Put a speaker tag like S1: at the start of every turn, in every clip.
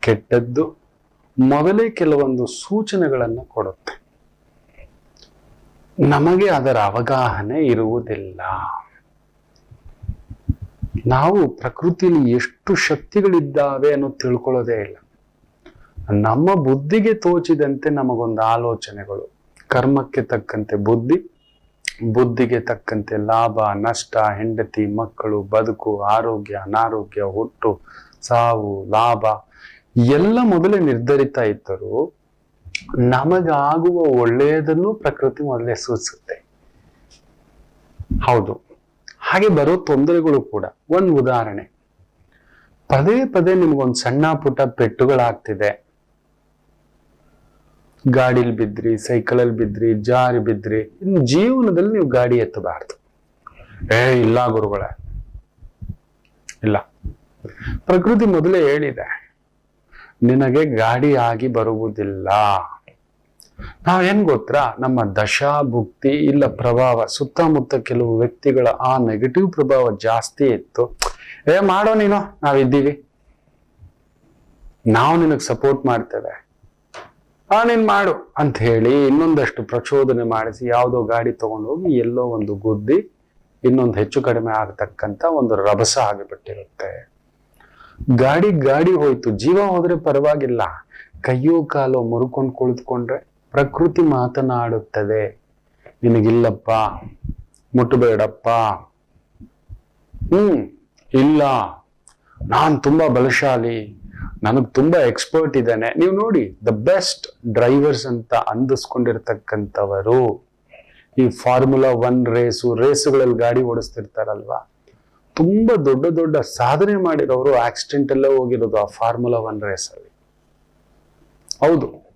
S1: ಕೆಟ್ಟದ್ದು ಮೊದಲೇ ಕೆಲವೊಂದು ಸೂಚನೆಗಳನ್ನು ಕೊಡುತ್ತೆ. ನಮಗೆ ಅದರ ಅವಗಾಹನೆ ಇರುವುದಿಲ್ಲ. ನಾವು ಪ್ರಕೃತಿಯಲ್ಲಿ ಎಷ್ಟು ಶಕ್ತಿಗಳಿದ್ದಾವೆ ಅನ್ನೋ ತಿಳ್ಕೊಳ್ಳೋದೇ ಇಲ್ಲ. ನಮ್ಮ ಬುದ್ಧಿಗೆ ತೋಚಿದಂತೆ ನಮಗೊಂದು ಆಲೋಚನೆಗಳು. ಕರ್ಮಕ್ಕೆ ತಕ್ಕಂತೆ ಬುದ್ಧಿ, ಬುದ್ಧಿಗೆ ತಕ್ಕಂತೆ ಲಾಭ, ನಷ್ಟ, ಹೆಂಡತಿ, ಮಕ್ಕಳು, ಬದುಕು, ಆರೋಗ್ಯ, ಅನಾರೋಗ್ಯ ಹುಟ್ಟು ಸಾವು, ಲಾಭ. ಎಲ್ಲ ಮೊದಲೇ ನಿರ್ಧರಿತ ಇದ್ದರು ನಮಗಾಗುವ ಒಳ್ಳೆಯದನ್ನು ಪ್ರಕೃತಿ ಮೊದಲೇ ಸೂಚಿಸುತ್ತೆ. ಹೌದು. ಹಾಗೆ ಬರೋ ತೊಂದರೆಗಳು ಕೂಡ. ಒಂದು ಉದಾಹರಣೆ. ಪದೇ ಪದೇ ನಿಮ್ಗೊಂದು ಸಣ್ಣ ಪುಟ್ಟ ಪೆಟ್ಟುಗಳಾಗ್ತಿದೆ. ಗಾಡಿಲಿ ಬಿದ್ರಿ ಸೈಕಲಲ್ಲಿ ಬಿದ್ರಿ, ಜಾರಿ ಬಿದ್ರಿ, ಇನ್ನು ಜೀವನದಲ್ಲಿ ನೀವು ಗಾಡಿ ಎತ್ತಬಾರ್ದು. ಏ, ಇಲ್ಲ ಗುರುಗಳ. ಇಲ್ಲ. ಪ್ರಕೃತಿ ಮೊದಲೇ ಹೇಳಿದೆ. ನಿನಗೆ ಗಾಡಿ ಆಗಿ ಬರುವುದಿಲ್ಲ. ನಾವೇನ್ ಗೊತ್ತಾ? ನಮ್ಮ ದಶಾ ಭುಕ್ತಿ ಇಲ್ಲ ಪ್ರಭಾವ. ಸುತ್ತಮುತ್ತ ಕೆಲವು ವ್ಯಕ್ತಿಗಳ ಆ ನೆಗೆಟಿವ್ ಪ್ರಭಾವ ಜಾಸ್ತಿ ಇತ್ತು. ಏ, ಮಾಡೋ ನೀನು. ನಾವಿದ್ದೀವಿ. ನಾವು ನಿನಗೆ ಸಪೋರ್ಟ್ ಮಾಡ್ತೇವೆ. ಆ, ನೀನ್ ಮಾಡು ಅಂತ ಹೇಳಿ ಇನ್ನೊಂದಷ್ಟು ಪ್ರಚೋದನೆ ಮಾಡಿಸಿ ಯಾವುದೋ ಗಾಡಿ ತಗೊಂಡೋಗಿ ಎಲ್ಲೋ ಒಂದು ಗುದ್ದಿ ಇನ್ನೊಂದು ಹೆಚ್ಚು ಕಡಿಮೆ ಆಗತಕ್ಕಂತ ಒಂದು ರಭಸ ಆಗಿಬಿಟ್ಟಿರುತ್ತೆ. ಗಾಡಿ ಗಾಡಿ ಹೋಯ್ತು, ಜೀವ ಹೋದ್ರೆ ಪರವಾಗಿಲ್ಲ. ಕೈಯೋ ಕಾಲೋ ಮುರುಕೊಂಡು ಕುಳಿತುಕೊಂಡ್ರೆ ಪ್ರಕೃತಿ ಮಾತನಾಡುತ್ತದೆ. ನಿನಗಿಲ್ಲಪ್ಪ ಮುಟ್ಟಬೇಡಪ್ಪ ಹ್ಮ್, ಇಲ್ಲ. ನಾನ್ ತುಂಬಾ ಬಲಶಾಲಿ, ನನಗ್ ತುಂಬಾ ಎಕ್ಸ್ಪರ್ಟ್ ಇದ್ದಾನೆ. ನೀವು ನೋಡಿ, ದ ಬೆಸ್ಟ್ ಡ್ರೈವರ್ಸ್ ಅಂತ ಅಂದಿಸ್ಕೊಂಡಿರ್ತಕ್ಕಂಥವರು. ಈ ಫಾರ್ಮುಲಾ ಒನ್ ರೇಸು, ರೇಸುಗಳಲ್ಲಿ ಗಾಡಿ ಓಡಿಸ್ತಿರ್ತಾರಲ್ವಾ? ತುಂಬಾ ದೊಡ್ಡ ದೊಡ್ಡ ಸಾಧನೆ ಮಾಡಿರೋರು ಆಕ್ಸಿಡೆಂಟ್ ಎಲ್ಲ ಹೋಗಿರೋದು ಆ ಫಾರ್ಮುಲಾ ಒನ್ ಅಲ್ಲಿ. ಹೌದು.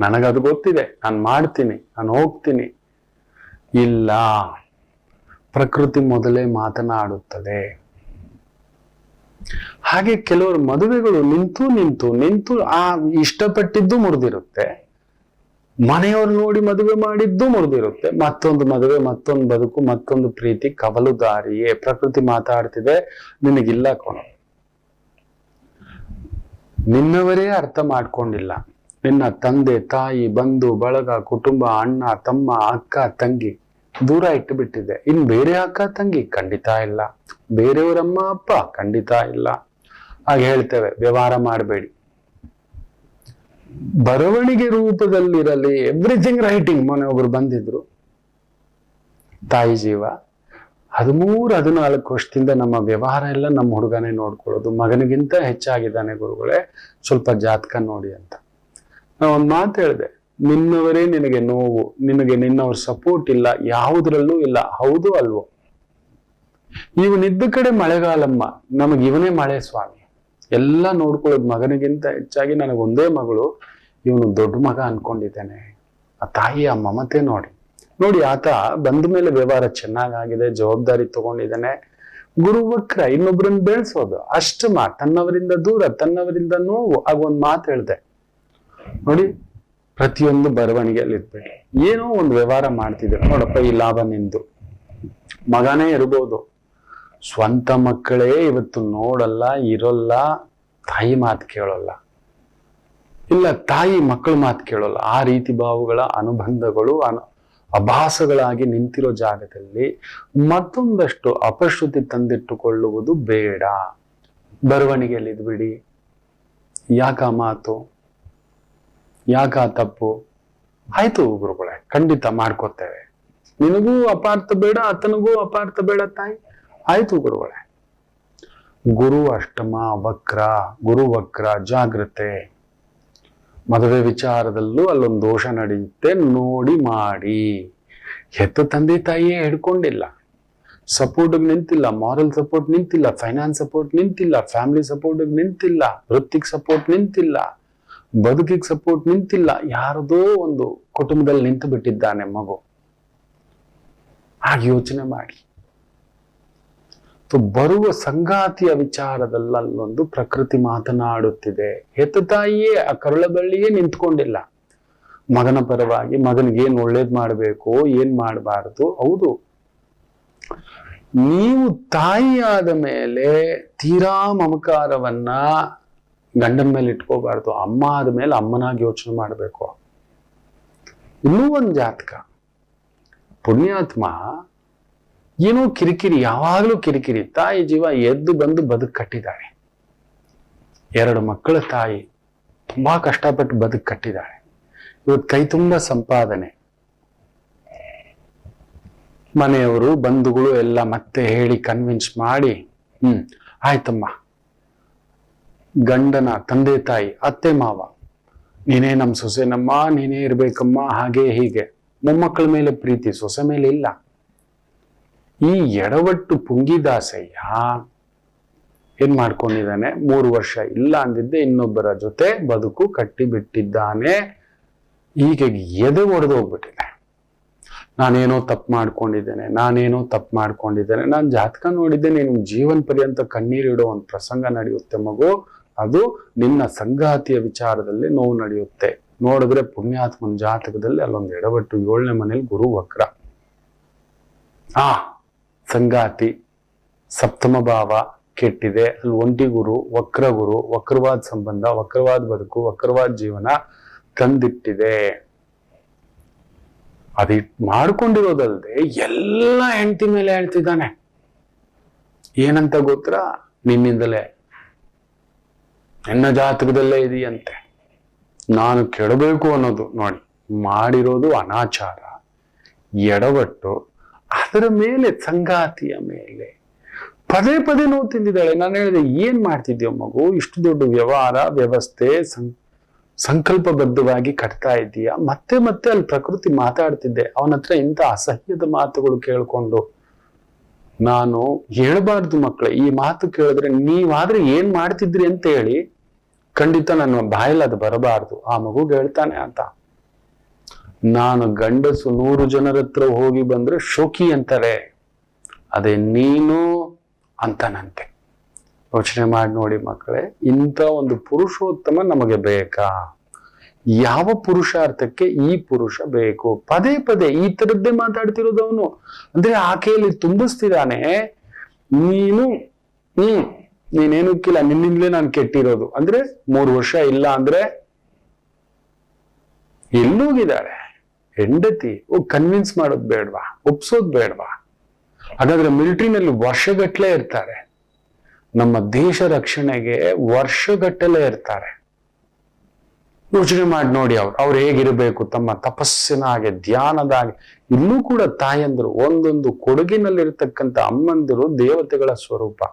S1: ನನಗದು ಗೊತ್ತಿದೆ. ನಾನು ಮಾಡ್ತೀನಿ. ನಾನು ಹೋಗ್ತೀನಿ. ಇಲ್ಲ. ಪ್ರಕೃತಿ ಮೊದಲೇ ಮಾತನಾಡುತ್ತದೆ. ಹಾಗೆ ಕೆಲವರು ಮದುವೆಗಳು ನಿಂತು ನಿಂತು ನಿಂತು ಆ ಇಷ್ಟಪಟ್ಟಿದ್ದು ಮುರಿದಿರುತ್ತೆ. ಮನೆಯವ್ರು ನೋಡಿ ಮದುವೆ ಮಾಡಿದ್ದು ಮುರಿದಿರುತ್ತೆ. ಮತ್ತೊಂದು ಮದುವೆ, ಮತ್ತೊಂದು ಬದುಕು, ಮತ್ತೊಂದು ಪ್ರೀತಿ, ಕವಲು ದಾರಿಯೇ. ಪ್ರಕೃತಿ ಮಾತಾಡ್ತಿದೆ, ನಿನಗಿಲ್ಲ ಕೋಣ. ನಿನ್ನವರೇ ಅರ್ಥ ಮಾಡ್ಕೊಂಡಿಲ್ಲ. ನಿನ್ನ ತಂದೆ, ತಾಯಿ, ಬಂಧು, ಬಳಗ, ಕುಟುಂಬ, ಅಣ್ಣ, ತಮ್ಮ, ಅಕ್ಕ, ತಂಗಿ ದೂರ ಇಟ್ಟು ಬಿಟ್ಟಿದೆ ಇನ್ ಬೇರೆ ಅಕ್ಕ, ತಂಗಿ ಖಂಡಿತ ಇಲ್ಲ. ಬೇರೆಯವರಮ್ಮ, ಅಪ್ಪ ಖಂಡಿತ ಇಲ್ಲ. ಹಾಗೆ ಹೇಳ್ತೇವೆ, ವ್ಯವಹಾರ ಮಾಡಬೇಡಿ. ಬರವಣಿಗೆ ರೂಪದಲ್ಲಿರಲಿ ಎವ್ರಿಥಿಂಗ್ ರೈಟಿಂಗ್ ಮೊನ್ನೆ ಒಬ್ರು ಬಂದಿದ್ರು. ತಾಯಿ ಜೀವ. ಹದಿಮೂರು, ಹದಿನಾಲ್ಕು ವರ್ಷದಿಂದ ನಮ್ಮ ವ್ಯವಹಾರ ಎಲ್ಲ ನಮ್ಮ ಹುಡುಗನೇ ನೋಡ್ಕೊಳ್ಳೋದು. ಮಗನಿಗಿಂತ ಹೆಚ್ಚಾಗಿದ್ದಾನೆ ಗುರುಗಳೇ, ಸ್ವಲ್ಪ ಜಾತಕ ನೋಡಿ ಅಂತ. ನಾ ಒಂದು ಮಾತು ಹೇಳಿದೆ, ನಿನ್ನವರೇ ನಿನಗೆ ನೋವು, ನಿನಗೆ ನಿನ್ನವ್ರ ಸಪೋರ್ಟ್ ಇಲ್ಲ, ಯಾವುದ್ರಲ್ಲೂ ಇಲ್ಲ, ಹೌದು ಅಲ್ವೋ? ಇವನಿದ್ದ ಕಡೆ ಮಳೆಗಾಲಮ್ಮ ನಮಗಿವನೇ ಮಳೆ ಸ್ವಾಮಿ. ಎಲ್ಲ ನೋಡ್ಕೊಳ್ಳೋದು ಮಗನಿಗಿಂತ ಹೆಚ್ಚಾಗಿ ನನಗೆ ಒಂದೇ ಮಗಳು, ಇವನು ದೊಡ್ಡ ಮಗ ಅನ್ಕೊಂಡಿದ್ದೇನೆ. ಆ ತಾಯಿ, ಆ ಮಮತೆ ನೋಡಿ. ನೋಡಿ, ಆತ ಬಂದ ಮೇಲೆ ವ್ಯವಹಾರ ಚೆನ್ನಾಗಾಗಿದೆ, ಜವಾಬ್ದಾರಿ ತಗೊಂಡಿದ್ದಾನೆ. ಗುರು ವಕ್ರ ಇನ್ನೊಬ್ರನ್ನ ಬೆಳೆಸೋದು ಅಷ್ಟಮ ತನ್ನವರಿಂದ ದೂರ, ತನ್ನವರಿಂದ ನೋವು ಆಗ ಒಂದು ಮಾತು ಹೇಳ್ದೆ. ನೋಡಿ, ಪ್ರತಿಯೊಂದು ಬರವಣಿಗೆಯಲ್ಲಿ ಇರ್ಬೇಕು ಏನೋ ಒಂದು ವ್ಯವಹಾರ ಮಾಡ್ತಿದ್ದೆ ನೋಡಪ್ಪ, ಈ ಲಾಭ ನಿಂದು. ಮಗನೇ ಇರ್ಬೋದು. ಸ್ವಂತ ಮಕ್ಕಳೇ ಇವತ್ತು ನೋಡಲ್ಲ, ಇರೋಲ್ಲ, ತಾಯಿ ಮಾತು ಕೇಳೋಲ್ಲ. ಇಲ್ಲ, ತಾಯಿ ಮಕ್ಕಳ ಮಾತು ಕೇಳೋಲ್ಲ. ಆ ರೀತಿ ಭಾವಗಳ, ಅನುಬಂಧಗಳು, ಅನು, ಅಭಾಸಗಳಾಗಿ ನಿಂತಿರೋ ಜಾಗದಲ್ಲಿ ಮತ್ತೊಂದಷ್ಟು ಅಪಶ್ರುತಿ ತಂದಿಟ್ಟುಕೊಳ್ಳುವುದು ಬೇಡ. ಬರವಣಿಗೆಯಲ್ಲಿ ಇದ್ಬಿಡಿ ಯಾಕ ಮಾತು? ಯಾಕ ತಪ್ಪು? ಆಯ್ತು ಗುರುಗಳೇ, ಖಂಡಿತ ಮಾಡ್ಕೋತೇವೆ. ನಿನಗೂ ಅಪಾರ್ಥ ಬೇಡ, ಆತನಿಗೂ ಅಪಾರ್ಥ ಬೇಡ ತಾಯಿ. ಆಯ್ತು ಗುರುಗಳೇ. ಗುರು ಅಷ್ಟಮ, ವಕ್ರ, ಗುರು ವಕ್ರ, ಜಾಗ್ರತೆ. ಮದುವೆ ವಿಚಾರದಲ್ಲೂ ಅಲ್ಲೊಂದು ದೋಷ ನಡೆಯುತ್ತೆ, ನೋಡಿ ಮಾಡಿ. ಹೆತ್ತ ತಂದೆ ತಾಯಿಯೇ ಹಿಡ್ಕೊಂಡಿಲ್ಲ. ಸಪೋರ್ಟಿಗೆ ನಿಂತಿಲ್ಲ ಮಾರಲ್ ಸಪೋರ್ಟ್ ನಿಂತಿಲ್ಲ ಫೈನಾನ್ಸ್ ಸಪೋರ್ಟ್ ನಿಂತಿಲ್ಲ ಫ್ಯಾಮಿಲಿ ಸಪೋರ್ಟಿಗೆ ನಿಂತಿಲ್ಲ ವೃತ್ತಿಗೆ ಸಪೋರ್ಟ್ ನಿಂತಿಲ್ಲ ಬದುಕಿಗೆ ಸಪೋರ್ಟ್ ನಿಂತಿಲ್ಲ, ಯಾರದೋ ಒಂದು ಕುಟುಂಬದಲ್ಲಿ ನಿಂತು ಬಿಟ್ಟಿದ್ದಾನೆ ಮಗು. ಹಾಗೆ ಯೋಚನೆ ಮಾಡಿ. ಸೊ ಬರುವ ಸಂಗಾತಿಯ ವಿಚಾರದಲ್ಲೊಂದು ಪ್ರಕೃತಿ ಮಾತನಾಡುತ್ತಿದೆ. ಹೆತ್ತ ತಾಯಿಯೇ, ಆ ಕರುಳ ಬಳ್ಳಿಯೇ ನಿಂತ್ಕೊಂಡಿಲ್ಲ. ಮಗನ ಪರವಾಗಿ ಮಗನಿಗೆ ಏನ್ ಒಳ್ಳೇದ್ ಮಾಡಬೇಕು, ಏನ್ ಮಾಡಬಾರದು, ಹೌದು. ನೀವು ತಾಯಿಯಾದ ಮೇಲೆ ತೀರಾ ಮಮಕಾರವನ್ನ ಗಂಡನ ಮೇಲೆ ಇಟ್ಕೋಬಾರ್ದು, ಅಮ್ಮ ಆದ ಮೇಲೆ ಅಮ್ಮನಾಗಿ ಯೋಚನೆ ಮಾಡಬೇಕು. ಇನ್ನೂ ಒಂದು ಜಾತಕ. ಪುಣ್ಯಾತ್ಮ ಏನೋ ಕಿರಿಕಿರಿ, ಯಾವಾಗಲೂ ಕಿರಿಕಿರಿ. ತಾಯಿ ಜೀವ ಎದ್ದು ಬಂದು ಬದುಕು ಕಟ್ಟಿದ್ದಾಳೆ ಎರಡು ಮಕ್ಕಳ ತಾಯಿ ತುಂಬಾ ಕಷ್ಟಪಟ್ಟು ಬದುಕು ಕಟ್ಟಿದ್ದಾಳೆ ಇವತ್ತು ಕೈ ತುಂಬಾ ಸಂಪಾದನೆ. ಮನೆಯವರು, ಬಂಧುಗಳು ಎಲ್ಲ ಮತ್ತೆ ಹೇಳಿ ಕನ್ವಿನ್ಸ್ ಮಾಡಿ, ಹ್ಮ್, ಆಯ್ತಮ್ಮ. ಗಂಡನ, ತಂದೆ ತಾಯಿ, ಅತ್ತೆ ಮಾವ, ನೀನೇ ನಮ್ಮ ಸೊಸೆನಮ್ಮ, ನೀನೇ ಇರ್ಬೇಕಮ್ಮ, ಹಾಗೆ ಹೀಗೆ. ಮೊಮ್ಮಕ್ಕಳ ಮೇಲೆ ಪ್ರೀತಿ, ಸೊಸೆ ಮೇಲೆ ಇಲ್ಲ. ಈ ಎಡವಟ್ಟು ಪುಂಗಿದಾಸಯ್ಯ ಏನ್ ಮಾಡ್ಕೊಂಡಿದ್ದಾನೆ? ಮೂರು ವರ್ಷ ಇಲ್ಲ ಅಂದಿದ್ದೆ, ಇನ್ನೊಬ್ಬರ ಜೊತೆ ಬದುಕು ಕಟ್ಟಿಬಿಟ್ಟಿದ್ದಾನೆ. ಈಗ ಎದೆ ಒಡೆದು ಹೋಗ್ಬಿಟ್ಟಿದೆ. ನಾನೇನೋ ತಪ್ಪು ಮಾಡ್ಕೊಂಡಿದ್ದೇನೆ, ನಾನೇನೋ ತಪ್ಪು ಮಾಡ್ಕೊಂಡಿದ್ದೇನೆ. ನಾನು ಜಾತಕ ನೋಡಿದ್ದೇನೆ ನೀನು ಜೀವನ ಪರ್ಯಂತ ಕಣ್ಣೀರಿಡೋ ಒಂದು ಪ್ರಸಂಗ ನಡೆಯುತ್ತೆ ಮಗು. ಅದು ನಿನ್ನ ಸಂಗಾತಿಯ ವಿಚಾರದಲ್ಲಿ ನೋವು ನಡೆಯುತ್ತೆ. ನೋಡಿದ್ರೆ ಪುಣ್ಯಾತ್ಮನ ಜಾತಕದಲ್ಲಿ ಅಲ್ಲೊಂದು ಎಡವಟ್ಟು, ಏಳನೇ ಮನೇಲಿ ಗುರು ವಕ್ರ. ಆ ಸಂಗಾತಿ, ಸಪ್ತಮ ಭಾವ ಕೆಟ್ಟಿದೆ. ಅಲ್ಲಿ ಒಂಟಿ ಗುರು, ವಕ್ರ ಗುರು, ವಕ್ರವಾದ ಸಂಬಂಧ, ವಕ್ರವಾದ ಬದುಕು, ವಕ್ರವಾದ ಜೀವನ ತಂದಿಟ್ಟಿದೆ. ಅದು ಮಾಡ್ಕೊಂಡಿರೋದಲ್ದೆ ಎಲ್ಲ ಹೆಂಡತಿ ಮೇಲೆ ಹೇಳ್ತಿದ್ದಾನೆ. ಏನಂತ ಗೊತ್ತಾ? ನಿನ್ನಿಂದಲೇ. ನನ್ನ ಜಾತಕದಲ್ಲೇ ಇದೆಯಂತೆ. ನಾನು ಕೆಡಬೇಕು ಅನ್ನೋದು. ನೋಡಿ, ಮಾಡಿರೋದು ಅನಾಚಾರ, ಎಡವಟ್ಟು ಅದರ ಮೇಲೆ ಸಂಗಾತಿಯ ಮೇಲೆ. ಪದೇ ಪದೇ ನೋವು ತಿಂದಿದ್ದಾಳೆ. ನಾನು ಹೇಳಿದೆ, ಏನ್ ಮಾಡ್ತಿದ್ಯೋ ಮಗು? ಇಷ್ಟು ದೊಡ್ಡ ವ್ಯವಹಾರ, ವ್ಯವಸ್ಥೆ ಸಂಕಲ್ಪಬದ್ಧವಾಗಿ ಕಟ್ತಾ ಇದೀಯ ಮತ್ತೆ ಮತ್ತೆ ಅಲ್ಲಿ ಪ್ರಕೃತಿ ಮಾತಾಡ್ತಿದ್ದೆ. ಅವನ ಹತ್ರ ಇಂಥ ಅಸಹ್ಯದ ಮಾತುಗಳು ಕೇಳ್ಕೊಂಡು. ನಾನು ಹೇಳ್ಬಾರ್ದು ಮಕ್ಳು ಈ ಮಾತು ಕೇಳಿದ್ರೆ ನೀವಾದ್ರೆ ಏನ್ ಮಾಡ್ತಿದ್ರಿ ಅಂತ ಹೇಳಿ ಖಂಡಿತ ನನ್ನ ಬಾಯಲ್ಲಿ ಅದು ಬರಬಾರ್ದು. ಆ ಮಗುಗೆ ಹೇಳ್ತಾನೆ ಅಂತ. ನಾನು ಗಂಡಸು ನೂರು ಜನರ ಹತ್ರ ಹೋಗಿ ಬಂದ್ರೆ ಶೋಕಿ ಅಂತಾರೆ. ಅದೇ ನೀನು ಅಂತನಂತೆ. ಯೋಚನೆ ಮಾಡಿ ನೋಡಿ ಮಕ್ಕಳೇ, ಇಂಥ ಒಂದು ಪುರುಷೋತ್ತಮ ನಮಗೆ ಬೇಕಾ? ಯಾವ ಪುರುಷಾರ್ಥಕ್ಕೆ ಈ ಪುರುಷ ಬೇಕು? ಪದೇ ಪದೇ ಈ ತರದ್ದೇ ಮಾತಾಡ್ತಿರೋದು ಅವನು. ಅಂದ್ರೆ ಆಕೆಯಲ್ಲಿ ತುಂಬಿಸ್ತಿದ್ದಾನೆ, ನೀನು, ಹ್ಮ್ ನೀನೇನಕ್ಕಿಲ್ಲ ನಿನ್ನಿಂದಲೇ ನಾನು ಕೆಟ್ಟಿರೋದು. ಅಂದ್ರೆ ಮೂರು ವರ್ಷ ಇಲ್ಲ ಅಂದ್ರೆ ಎಲ್ಲೋಗಿದ್ದಾಳೆ ಹೆಂಡತಿ ಕನ್ವಿನ್ಸ್ ಮಾಡೋದು ಬೇಡವಾ? ಒಪ್ಸೋದ್ ಬೇಡವಾ? ಹಾಗಾದ್ರೆ ಮಿಲಿಟರಿನಲ್ಲಿ ವರ್ಷಗಟ್ಟಲೆ ಇರ್ತಾರೆ. ನಮ್ಮ ದೇಶ ರಕ್ಷಣೆಗೆ ವರ್ಷಗಟ್ಟಲೆ ಇರ್ತಾರೆ. ಯೋಚನೆ ಮಾಡಿ ನೋಡಿ ಅವ್ರು. ಅವ್ರು ಹೇಗಿರಬೇಕು, ತಮ್ಮ ತಪಸ್ಸಿನ ಹಾಗೆ, ಧ್ಯಾನದ ಹಾಗೆ. ಇಲ್ಲೂ ಕೂಡ ತಾಯಂದ್ರು, ಒಂದೊಂದು ಕೊಡುಗಿನಲ್ಲಿರ್ತಕ್ಕಂಥ ಅಮ್ಮಂದಿರು ದೇವತೆಗಳ ಸ್ವರೂಪ.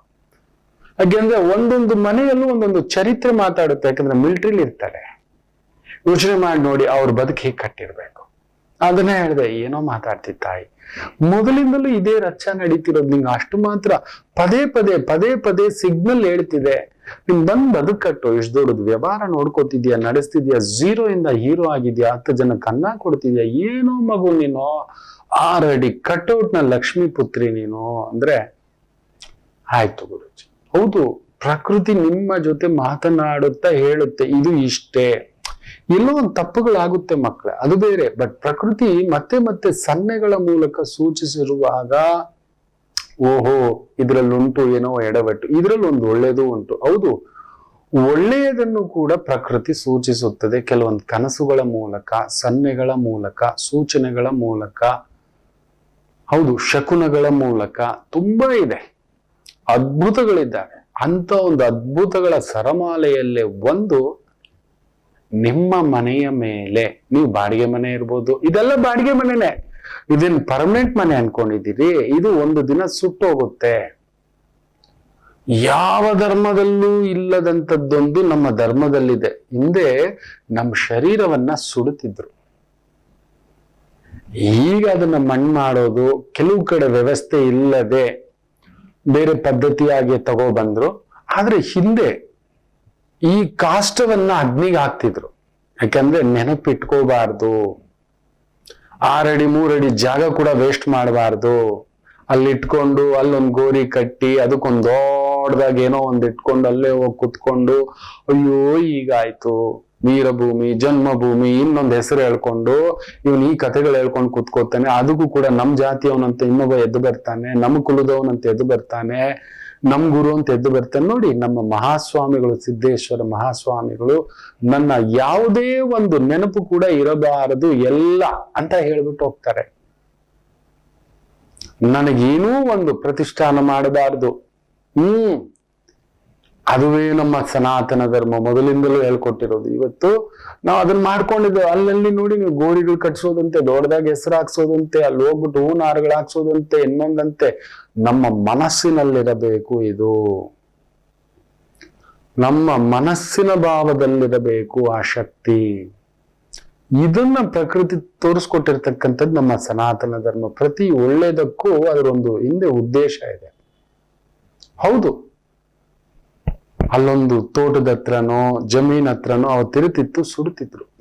S1: ಹಾಗೆಂದ್ರೆ ಒಂದೊಂದು ಮನೆಯಲ್ಲೂ ಒಂದೊಂದು ಚರಿತ್ರೆ ಮಾತಾಡುತ್ತೆ, ಯಾಕಂದ್ರೆ ಮಿಲಿಟರಿಲಿ ಇರ್ತಾರೆ ಯೋಚನೆ ಮಾಡಿ ನೋಡಿ ಅವ್ರ ಬದುಕು ಹೇಗೆ ಕಟ್ಟಿರ್ಬೇಕು. ಅದನ್ನೇ ಹೇಳಿದೆ, ಏನೋ ಮಾತಾಡ್ತಿ ತಾಯಿ. ಮೊದಲಿಂದಲೂ ಇದೇ ರಚ್ಚ ನಡೀತಿರೋದು, ನಿಂಗೆ ಅಷ್ಟು ಮಾತ್ರ ಪದೇ ಪದೇ ಪದೇ ಪದೇ ಸಿಗ್ನಲ್ ಹೇಳ್ತಿದೆ. ನಿಮ್ ಬಂದ್ ಬದುಕಟ್ಟು, ಇಷ್ಟು ದೊಡ್ಡದು ವ್ಯವಹಾರ ನೋಡ್ಕೋತಿದ್ಯಾ, ನಡೆಸ್ತಿದ್ಯಾ ಝೀರೋ ಇಂದ ಹೀರೋ ಆಗಿದ್ಯಾ, ಹತ್ತು ಜನಕ್ಕೆ ಅನ್ನ ಕೊಡ್ತಿದ್ಯಾ, ಏನೋ ಮಗು ನೀನು, ಆರಡಿ ಕಟ್ಔಟ್ನ ಲಕ್ಷ್ಮೀ ಪುತ್ರಿ ನೀನು ಅಂದ್ರೆ, ಆಯ್ತು ಗುರುಜಿ. ಹೌದು, ಪ್ರಕೃತಿ ನಿಮ್ಮ ಜೊತೆ ಮಾತನಾಡುತ್ತಾ ಹೇಳುತ್ತೆ, ಇದು ಇಷ್ಟೇ. ಎಲ್ಲೋ ಒಂದು ತಪ್ಪುಗಳಾಗುತ್ತೆ ಮಕ್ಕಳೇ ಅದು ಬೇರೆ. ಬಟ್ ಪ್ರಕೃತಿ ಮತ್ತೆ ಮತ್ತೆ ಸನ್ನೆಗಳ ಮೂಲಕ ಸೂಚಿಸಿರುವಾಗ, ಓಹೋ, ಇದರಲ್ಲುಂಟು ಏನೋ ಎಡವಟ್ಟು ಇದರಲ್ಲಿ ಒಂದು ಒಳ್ಳೆಯದು ಉಂಟು. ಹೌದು, ಒಳ್ಳೆಯದನ್ನು ಕೂಡ ಪ್ರಕೃತಿ ಸೂಚಿಸುತ್ತದೆ. ಕೆಲವೊಂದು ಕನಸುಗಳ ಮೂಲಕ, ಸನ್ನೆಗಳ ಮೂಲಕ, ಸೂಚನೆಗಳ ಮೂಲಕ, ಹೌದು, ಶಕುನಗಳ ಮೂಲಕ ತುಂಬಾ ಇದೆ. ಅದ್ಭುತಗಳಿದ್ದಾವೆ. ಅಂತ ಒಂದು ಅದ್ಭುತಗಳ ಸರಮಾಲೆಯಲ್ಲೇ ಒಂದು ನಿಮ್ಮ ಮನೆಯ ಮೇಲೆ, ನೀವು ಬಾಡಿಗೆ ಮನೆ ಇರ್ಬೋದು, ಇದೆಲ್ಲ ಬಾಡಿಗೆ ಮನೆನೇ ಇದನ್ ಪರ್ಮನೆಂಟ್ ಮನೆ ಅನ್ಕೊಂಡಿದ್ದೀರಿ, ಇದು ಒಂದು ದಿನ ಸುಟ್ಟೋಗುತ್ತೆ. ಯಾವ ಧರ್ಮದಲ್ಲೂ ಇಲ್ಲದಂಥದ್ದೊಂದು ನಮ್ಮ ಧರ್ಮದಲ್ಲಿದೆ. ಹಿಂದೆ ನಮ್ಮ ಶರೀರವನ್ನ ಸುಡುತ್ತಿದ್ರು. ಈಗ ಅದನ್ನ ಮಣ್ಣು ಮಾಡೋದು, ಕೆಲವು ಕಡೆ ವ್ಯವಸ್ಥೆ ಇಲ್ಲದೆ ಬೇರೆ ಪದ್ಧತಿಯಾಗಿ ತಗೋ ಬಂದ್ರು. ಆದ್ರೆ ಹಿಂದೆ ಈ ಕಾಷ್ಟವನ್ನ ಅಗ್ನಿಗೆ ಹಾಕ್ತಿದ್ರು. ಯಾಕಂದ್ರೆ ನೆನಪಿಟ್ಕೋಬಾರ್ದು ಆರಡಿ, ಮೂರಡಿ ಜಾಗ ಕೂಡ ವೇಸ್ಟ್ ಮಾಡಬಾರ್ದು. ಅಲ್ಲಿ ಇಟ್ಕೊಂಡು ಅಲ್ಲೊಂದು ಗೋರಿ ಕಟ್ಟಿ ಅದಕ್ಕೊಂದು ದೊಡ್ಡದಾಗಿ ಏನೋ ಒಂದು ಇಟ್ಕೊಂಡು ಅಲ್ಲೇ ಹೋಗಿ ಕುತ್ಕೊಂಡು, ಅಯ್ಯೋ, ಈಗಾಯ್ತು. ವೀರಭೂಮಿ, ಜನ್ಮಭೂಮಿ ಇನ್ನೊಂದು ಹೆಸರು ಹೇಳ್ಕೊಂಡು ಇವನ್ ಈ ಕಥೆಗಳು ಹೇಳ್ಕೊಂಡು ಕುತ್ಕೋತಾನೆ. ಅದಕ್ಕೂ ಕೂಡ ನಮ್ ಜಾತಿಯವನಂತ ಇನ್ನೊಬ್ಬ ಎದ್ದು ಬರ್ತಾನೆ, ನಮ್ ಕುಲದವನಂತ ಎದ್ದು ಬರ್ತಾನೆ. ನಮ್ ಗುರು ಅಂತ ಎದ್ದು ಬರ್ತಾನೆ ನೋಡಿ, ನಮ್ಮ ಮಹಾಸ್ವಾಮಿಗಳು, ಸಿದ್ದೇಶ್ವರ ಮಹಾಸ್ವಾಮಿಗಳು, ನನ್ನ ಯಾವುದೇ ಒಂದು ನೆನಪು ಕೂಡ ಇರಬಾರದು ಎಲ್ಲ ಅಂತ ಹೇಳ್ಬಿಟ್ಟು ಹೋಗ್ತಾರೆ. ನನಗೇನೂ ಒಂದು ಪ್ರತಿಷ್ಠಾನ ಮಾಡಬಾರದು. ಹ್ಮ್. ಅದುವೇ ನಮ್ಮ ಸನಾತನ ಧರ್ಮ ಮೊದಲಿಂದಲೂ ಹೇಳ್ಕೊಟ್ಟಿರೋದು. ಇವತ್ತು ನಾವು ಅದನ್ನ ಮಾಡ್ಕೊಂಡಿದ್ದೇವೆ ಅಲ್ಲಲ್ಲಿ ನೋಡಿ ನೀವು ಗೋರಿಗಳು ಕಟ್ಸೋದಂತೆ, ದೊಡ್ಡದಾಗಿ ಹೆಸರು ಹಾಕ್ಸೋದಂತೆ, ಅಲ್ಲಿ ಹೋಗ್ಬಿಟ್ಟು ಹೂವಿನ ನಾರುಗಳು ಹಾಕ್ಸೋದಂತೆ, ಇನ್ನೊಂದಂತೆ ನಮ್ಮ ಮನಸ್ಸಿನಲ್ಲಿರಬೇಕು ಇದು. ನಮ್ಮ ಮನಸ್ಸಿನ ಭಾವದಲ್ಲಿರಬೇಕು ಆ ಶಕ್ತಿ. ಇದನ್ನ ಪ್ರಕೃತಿ ತೋರಿಸ್ಕೊಟ್ಟಿರ್ತಕ್ಕಂಥದ್ದು ನಮ್ಮ ಸನಾತನ ಧರ್ಮ. ಪ್ರತಿ ಒಳ್ಳೇದಕ್ಕೂ ಅದರೊಂದು ಹಿಂದೆ ಉದ್ದೇಶ ಇದೆ. ಹೌದು. ಅಲ್ಲೊಂದು ತೋಟದ ಹತ್ರನೋ, ಜಮೀನ್ ಹತ್ರನೋ ಅವ್ರು ತಿರುತಿತ್ತು ಸುಡುತ್ತಿದ್ರು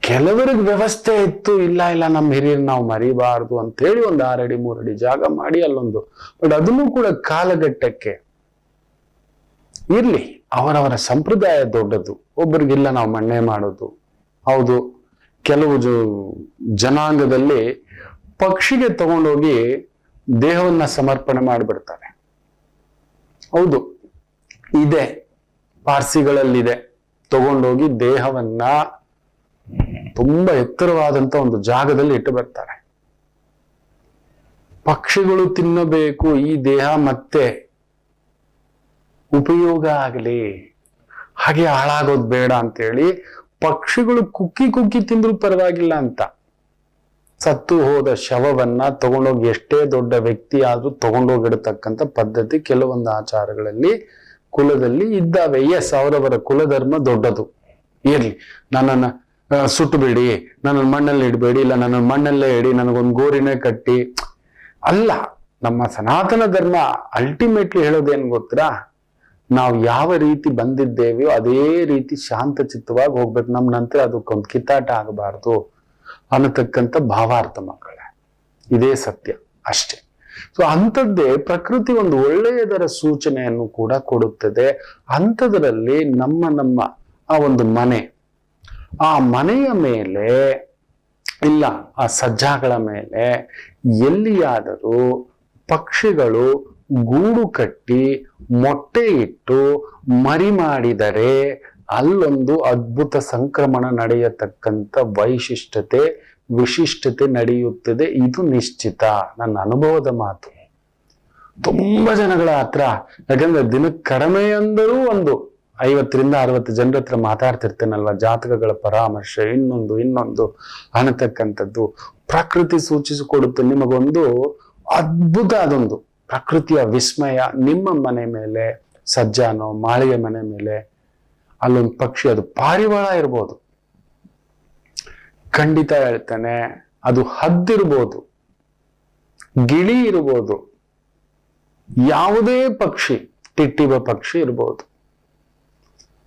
S1: ಕೆಲವರಿಗೆ ವ್ಯವಸ್ಥೆ ಇತ್ತು, ಇಲ್ಲ ಇಲ್ಲ, ನಮ್ಮ ಹಿರಿಯರು ನಾವು ಮರಿಬಾರ್ದು ಅಂತ ಹೇಳಿ ಒಂದು ಆರಡಿ, ಮೂರಡಿ ಜಾಗ ಮಾಡಿ ಅಲ್ಲೊಂದು. ಬಟ್ ಅದನ್ನು ಕೂಡ ಕಾಲಘಟ್ಟಕ್ಕೆ ಇರ್ಲಿ. ಅವರವರ ಸಂಪ್ರದಾಯ ದೊಡ್ಡದು. ಒಬ್ಬರಿಗಿಲ್ಲ ನಾವು ಮಣ್ಣೆ ಮಾಡೋದು. ಹೌದು. ಕೆಲವು ಜನಾಂಗದಲ್ಲಿ ಪಕ್ಷಿಗೆ ತಗೊಂಡೋಗಿ ದೇಹವನ್ನ ಸಮರ್ಪಣೆ ಮಾಡಿಬಿಡ್ತಾರೆ. ಹೌದು. ಇದೆ. ಪಾರ್ಸಿಗಳಲ್ಲಿದೆ. ತಗೊಂಡೋಗಿ ದೇಹವನ್ನ ತುಂಬಾ ಎತ್ತರವಾದಂತ ಒಂದು ಜಾಗದಲ್ಲಿ ಇಟ್ಟು ಬರ್ತಾರೆ. ಪಕ್ಷಿಗಳು ತಿನ್ನಬೇಕು, ಈ ದೇಹ ಮತ್ತೆ ಉಪಯೋಗ ಆಗಲಿ, ಹಾಗೆ ಹಾಳಾಗೋದು ಬೇಡ ಅಂತೇಳಿ ಪಕ್ಷಿಗಳು ಕುಕ್ಕಿ ಕುಕ್ಕಿ ತಿಂದ್ರು ಪರವಾಗಿಲ್ಲ ಅಂತ. ಸತ್ತು ಹೋದ ಶವವನ್ನ ತಗೊಂಡೋಗಿ ಎಷ್ಟೇ ದೊಡ್ಡ ವ್ಯಕ್ತಿ ಆದ್ರೂ ತಗೊಂಡೋಗಿಡತಕ್ಕಂಥ ಪದ್ಧತಿ ಕೆಲವೊಂದು ಆಚಾರಗಳಲ್ಲಿ ಕುಲದಲ್ಲಿ ಇದ್ದಾವೆ. ಎಸ್ ಅವರವರ ಕುಲಧರ್ಮ ದೊಡ್ಡದು. ಇರ್ಲಿ. ನನ್ನನ್ನ ಆ, ಸುಟ್ಟು ಬಿಡಿ ನನ್ನ ಮಣ್ಣಲ್ಲಿ ಇಡಬೇಡಿ. ಇಲ್ಲ ನನ್ನ ಮಣ್ಣಲ್ಲೇ ಇಡಿ. ನನಗೊಂದು ಗೋರಿನೇ ಕಟ್ಟಿ. ಅಲ್ಲ ನಮ್ಮ ಸನಾತನ ಧರ್ಮ ಅಲ್ಟಿಮೇಟ್ಲಿ ಹೇಳೋದೇನ್ ಗೊತ್ತಾ? ನಾವು ಯಾವ ರೀತಿ ಬಂದಿದ್ದೇವೆಯೋ ಅದೇ ರೀತಿ ಶಾಂತ ಚಿತ್ತವಾಗಿ ಹೋಗ್ಬೇಕು. ನಮ್ಮ ನಂತರ ಅದಕ್ಕೊಂದು ಕಿತ್ತಾಟ ಆಗಬಾರ್ದು ಅನ್ನತಕ್ಕಂಥ ಭಾವಾರ್ಥ ಮಕ್ಕಳೇ. ಇದೇ ಸತ್ಯ. ಅಷ್ಟೇ. ಸೊ ಅಂಥದ್ದೇ ಪ್ರಕೃತಿ ಒಂದು ಒಳ್ಳೆಯದರ ಸೂಚನೆಯನ್ನು ಕೂಡ ಕೊಡುತ್ತದೆ. ಅಂಥದ್ರಲ್ಲಿ ನಮ್ಮ ನಮ್ಮ, ಆ ಒಂದು ಮನೆ, ಆ ಮನೆಯ ಮೇಲೆ ಇಲ್ಲ, ಆ ಸಜ್ಜಾಗಳ ಮೇಲೆ ಎಲ್ಲಿಯಾದರೂ ಪಕ್ಷಿಗಳು ಗೂಡು ಕಟ್ಟಿ ಮೊಟ್ಟೆ ಇಟ್ಟು ಮರಿ ಮಾಡಿದರೆ ಅಲ್ಲೊಂದು ಅದ್ಭುತ ಸಂಕ್ರಮಣ ನಡೆಯತಕ್ಕಂಥ ವೈಶಿಷ್ಟ್ಯತೆ ವಿಶಿಷ್ಟತೆ ನಡೆಯುತ್ತದೆ. ಇದು ನಿಶ್ಚಿತ. ನನ್ನ ಅನುಭವದ ಮಾತು. ತುಂಬಾ ಜನಗಳ ಹತ್ರ, ಯಾಕಂದ್ರೆ ದಿನಕ್ಕೆ ಕಡಿಮೆ ಅಂದರೂ ಒಂದು ಐವತ್ತರಿಂದ ಅರವತ್ತು ಜನರ ಹತ್ರ ಮಾತಾಡ್ತಿರ್ತೇನಲ್ವ? ಜಾತಕಗಳ ಪರಾಮರ್ಶೆ, ಇನ್ನೊಂದು ಇನ್ನೊಂದು, ಅನ್ನತಕ್ಕಂಥದ್ದು. ಪ್ರಕೃತಿ ಸೂಚಿಸಿಕೊಡುತ್ತೆ ನಿಮಗೊಂದು ಅದ್ಭುತ ಅದೊಂದು. ಪ್ರಕೃತಿಯ ವಿಸ್ಮಯ ನಿಮ್ಮ ಮನೆ ಮೇಲೆ, ಸಜ್ಜಾನೋ, ಮಾಳಿಗೆ ಮನೆ ಮೇಲೆ, ಅಲ್ಲೊಂದು ಪಕ್ಷಿ, ಅದು ಪಾರಿವಾಳ ಇರ್ಬೋದು. ಖಂಡಿತ ಹೇಳ್ತಾನೆ, ಅದು ಹದ್ದಿರ್ಬೋದು, ಗಿಳಿ ಇರ್ಬೋದು, ಯಾವುದೇ ಪಕ್ಷಿ ತಿಟ್ಟಿವ ಪಕ್ಷಿ ಇರ್ಬೋದು.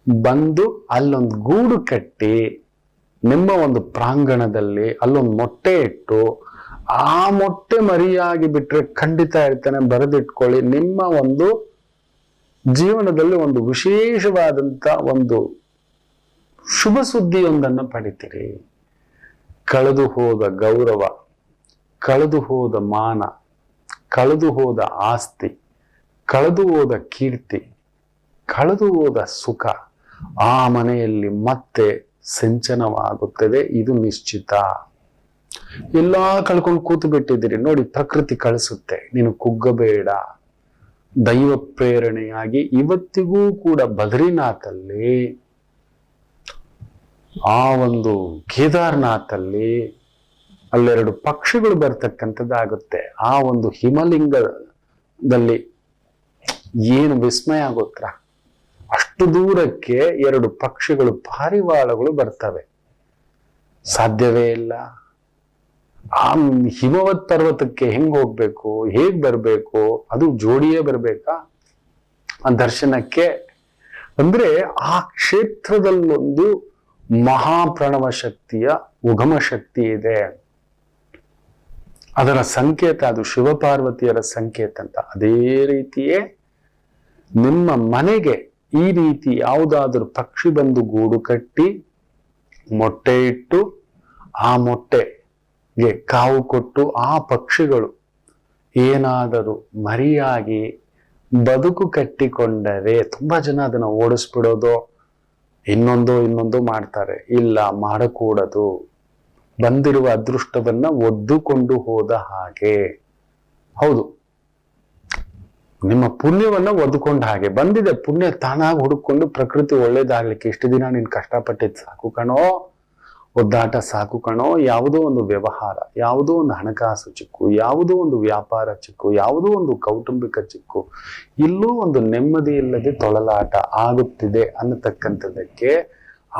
S1: ಬಂದು ಅಲ್ಲೊಂದು ಗೂಡು ಕಟ್ಟಿ, ನಿಮ್ಮ ಒಂದು ಪ್ರಾಂಗಣದಲ್ಲಿ ಅಲ್ಲೊಂದು ಮೊಟ್ಟೆ ಇಟ್ಟು, ಆ ಮೊಟ್ಟೆ ಮರಿಯಾಗಿ ಬಿಟ್ರೆ ಖಂಡಿತ ಹೇಳ್ತಾನೆ ಬರೆದಿಟ್ಕೊಳ್ಳಿ, ನಿಮ್ಮ ಒಂದು ಜೀವನದಲ್ಲಿ ಒಂದು ವಿಶೇಷವಾದಂತ ಒಂದು ಶುಭ ಸುದ್ದಿಯೊಂದನ್ನು ಪಡಿತೀರಿ. ಕಳೆದು ಹೋದ ಗೌರವ, ಕಳೆದು ಹೋದ ಮಾನ, ಕಳೆದು ಹೋದ ಆಸ್ತಿ, ಕಳೆದು ಹೋದ ಕೀರ್ತಿ, ಕಳೆದು ಹೋದ ಸುಖ ಆ ಮನೆಯಲ್ಲಿ ಮತ್ತೆ ಸಂಚನವಾಗುತ್ತದೆ. ಇದು ನಿಶ್ಚಿತ. ಎಲ್ಲ ಕಳ್ಕೊಂಡು ಕೂತು ಬಿಟ್ಟಿದ್ದೀರಿ ನೋಡಿ, ಪ್ರಕೃತಿ ಕಳಿಸುತ್ತೆ. ನೀನು ಕುಗ್ಗಬೇಡ. ದೈವ ಪ್ರೇರಣೆಯಾಗಿ ಇವತ್ತಿಗೂ ಕೂಡ ಬದ್ರಿನಾಥಲ್ಲಿ ಆ ಒಂದು ಕೇದಾರ್ನಾಥಲ್ಲಿ ಅಲ್ಲೆರಡು ಪಕ್ಷಿಗಳು ಬರ್ತಕ್ಕಂಥದ್ದಾಗುತ್ತೆ ಆ ಒಂದು ಹಿಮಲಿಂಗದಲ್ಲಿ ಏನು ವಿಸ್ಮಯ ಆಗೋತ್ರ ಅಷ್ಟು ದೂರಕ್ಕೆ ಎರಡು ಪಕ್ಷಿಗಳು, ಪಾರಿವಾಳಗಳು ಬರ್ತವೆ. ಸಾಧ್ಯವೇ ಇಲ್ಲ. ಆ ಹಿಮವತ್ ಪರ್ವತಕ್ಕೆ ಹೆಂಗ್ ಹೋಗ್ಬೇಕು, ಹೇಗ್ ಬರ್ಬೇಕು, ಅದು ಜೋಡಿಯೇ ಬರ್ಬೇಕಾ? ಆ ದರ್ಶನಕ್ಕೆ. ಅಂದ್ರೆ ಆ ಕ್ಷೇತ್ರದಲ್ಲೊಂದು ಮಹಾಪ್ರಣವ ಶಕ್ತಿಯ ಉಗಮ ಶಕ್ತಿ ಇದೆ. ಅದರ ಸಂಕೇತ ಅದು ಶಿವಪಾರ್ವತಿಯರ ಸಂಕೇತ ಅಂತ. ಅದೇ ರೀತಿಯೇ ನಿಮ್ಮ ಮನೆಗೆ ಈ ರೀತಿ ಯಾವುದಾದ್ರೂ ಪಕ್ಷಿ ಬಂದು ಗೂಡು ಕಟ್ಟಿ ಮೊಟ್ಟೆ ಇಟ್ಟು ಆ ಮೊಟ್ಟೆಗೆ ಕಾವು ಕೊಟ್ಟು ಆ ಪಕ್ಷಿಗಳು ಏನಾದರೂ ಮರಿಯಾಗಿ ಬದುಕು ಕಟ್ಟಿಕೊಂಡರೆ, ತುಂಬಾ ಜನ ಅದನ್ನ ಓಡಿಸ್ಬಿಡೋದು ಇನ್ನೊಂದು ಇನ್ನೊಂದು ಮಾಡ್ತಾರೆ. ಇಲ್ಲ, ಮಾಡಕೂಡದು. ಬಂದಿರುವ ಅದೃಷ್ಟವನ್ನ ಒದ್ದುಕೊಂಡು ಹೋದ ಹಾಗೆ. ಹೌದು. ನಿಮ್ಮ ಪುಣ್ಯವನ್ನ ಒದ್ದುಕೊಂಡ ಹಾಗೆ. ಬಂದಿದೆ ಪುಣ್ಯ ತಾನಾಗಿ ಹುಡುಕೊಂಡು ಪ್ರಕೃತಿ ಒಳ್ಳೇದಾಗ್ಲಿಕ್ಕೆ ಇಷ್ಟು ದಿನ ನೀನ್ ಕಷ್ಟಪಟ್ಟಿದ್ ಸಾಕು ಕಣೋ. ಒದ್ದಾಟ ಸಾಕು ಕಣೋ. ಯಾವುದೋ ಒಂದು ವ್ಯವಹಾರ, ಯಾವುದೋ ಒಂದು ಹಣಕಾಸು ಚಿಕ್ಕು, ಯಾವುದೋ ಒಂದು ವ್ಯಾಪಾರ ಚಿಕ್ಕು, ಯಾವುದೋ ಒಂದು ಕೌಟುಂಬಿಕ ಚಿಕ್ಕು, ಇಲ್ಲೂ ಒಂದು ನೆಮ್ಮದಿ ಇಲ್ಲದೆ ತೊಳಲಾಟ ಆಗುತ್ತಿದೆ ಅನ್ನತಕ್ಕಂಥದ್ದಕ್ಕೆ